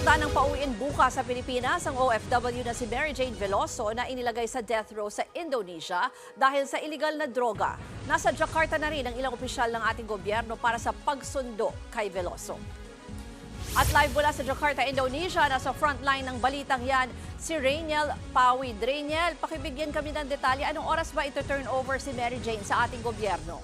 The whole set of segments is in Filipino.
Nakatakda ng pauwiin bukas sa Pilipinas ang OFW na si Mary Jane Veloso na inilagay sa death row sa Indonesia dahil sa illegal na droga. Nasa Jakarta na rin ang ilang opisyal ng ating gobyerno para sa pagsundo kay Veloso. At live mula sa Jakarta, Indonesia, nasa frontline ng balitang yan, si Rainiel Pawid. Rainiel, pakibigyan kami ng detalye. Anong oras ba ito turn over si Mary Jane sa ating gobyerno?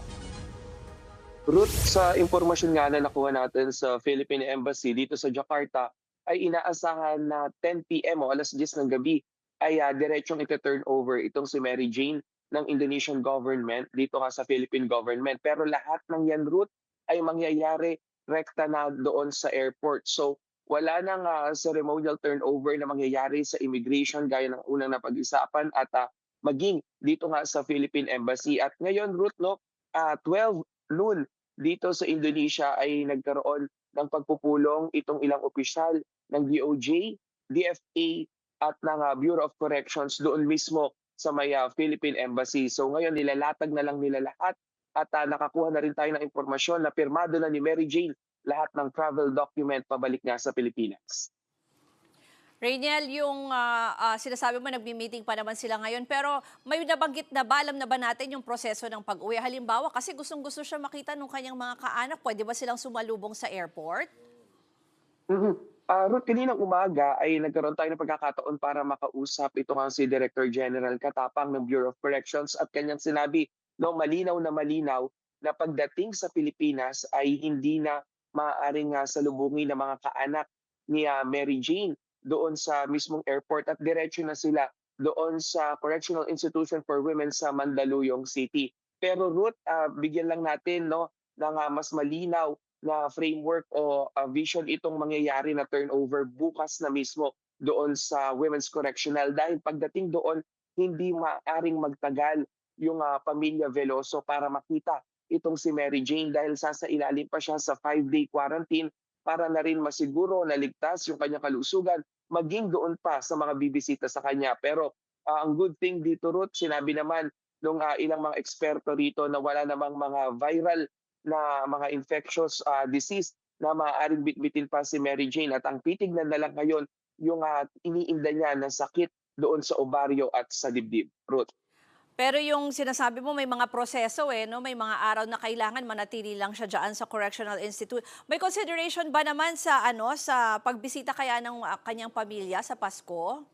Ruth, sa impormasyon nga na nakuha natin sa Philippine Embassy dito sa Jakarta, ay inaasahan na 10 p.m. o alas 10 ng gabi ay uh, diretsong ito-turn over itong si Mary Jane ng Indonesian government dito nga sa Philippine government. Pero lahat ng yan, Ruth, ay mangyayari rekta na doon sa airport. So wala nang uh, ceremonial turnover na mangyayari sa immigration gaya ng unang napag-isapan at uh, maging dito nga sa Philippine Embassy. At ngayon, Ruth, no, uh, 12 noon dito sa Indonesia ay nagkaroon ng pagpupulong itong ilang opisyal ng DOJ, DFA at ng uh, Bureau of Corrections doon mismo sa may uh, Philippine Embassy. So ngayon nilalatag na lang nila lahat at uh, nakakuha na rin tayo ng impormasyon na pirmado na ni Mary Jane lahat ng travel document pabalik nga sa Pilipinas. Rainiel, yung ah, ah, sinasabi mo, nagmi-meeting pa naman sila ngayon, pero may nabanggit na ba, alam na ba natin yung proseso ng pag-uwi? Halimbawa, kasi gustong-gusto siya makita nung kanyang mga kaanak, pwede ba silang sumalubong sa airport? Mhm. Ah, Ruth, kaninang umaga ay nagkaroon tayo ng pagkakataon para makausap ito nga si Director General Katapang ng Bureau of Corrections at kanyang sinabi no malinaw na malinaw na pagdating sa Pilipinas ay hindi na maaaring nga salubungin ng mga kaanak ni ah, Mary Jane doon sa mismong airport at diretso na sila doon sa Correctional Institution for Women sa Mandaluyong City. Pero Ruth, ah, bigyan lang natin no ng ah, mas malinaw na framework o uh, vision itong mangyayari na turnover bukas na mismo doon sa Women's Correctional dahil pagdating doon hindi maaring magtagal yung uh, pamilya Veloso para makita itong si Mary Jane dahil sasailalim pa siya sa five-day quarantine para na rin masiguro na ligtas yung kanyang kalusugan maging doon pa sa mga bibisita sa kanya. Pero uh, ang good thing dito Ruth, sinabi naman nung uh, ilang mga eksperto rito na wala namang mga viral na mga infectious uh, disease na maaaring bitbitin pa si Mary Jane at ang titignan na lang ngayon yung uh, iniinda niya ng sakit doon sa ovaryo at sa dibdib. Ruth. Pero yung sinasabi mo, may mga proseso eh, no? may mga araw na kailangan manatili lang siya dyan sa Correctional Institute. May consideration ba naman sa ano sa pagbisita kaya ng ah, kanyang pamilya sa Pasko?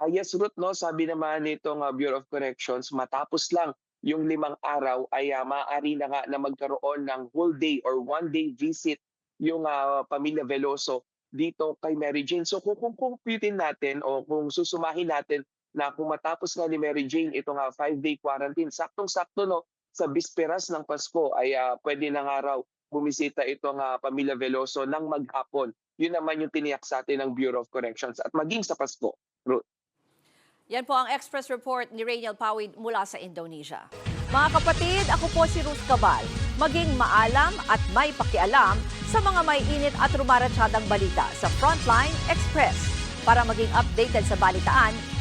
Uh, yes, Ruth, no? sabi naman nitong uh, Bureau of Corrections, matapos lang yung limang araw ay uh, maaari na nga na magkaroon ng whole day or one day visit yung uh, pamilya Veloso dito kay Mary Jane. So kung, kung natin o kung susumahin natin na kung matapos nga ni Mary Jane ito nga five-day quarantine, saktong-sakto no, sa bisperas ng Pasko ay uh, pwede na nga raw bumisita itong uh, pamilya Veloso ng maghapon. Yun naman yung tiniyak sa atin ng Bureau of Corrections at maging sa Pasko. Ruth. Yan po ang Express Report ni Rainiel Pawid mula sa Indonesia. Mga kapatid, ako po si Ruth Cabal. Maging maalam at may pakialam sa mga may init at rumaratsadang balita sa Frontline Express. Para maging updated sa balitaan,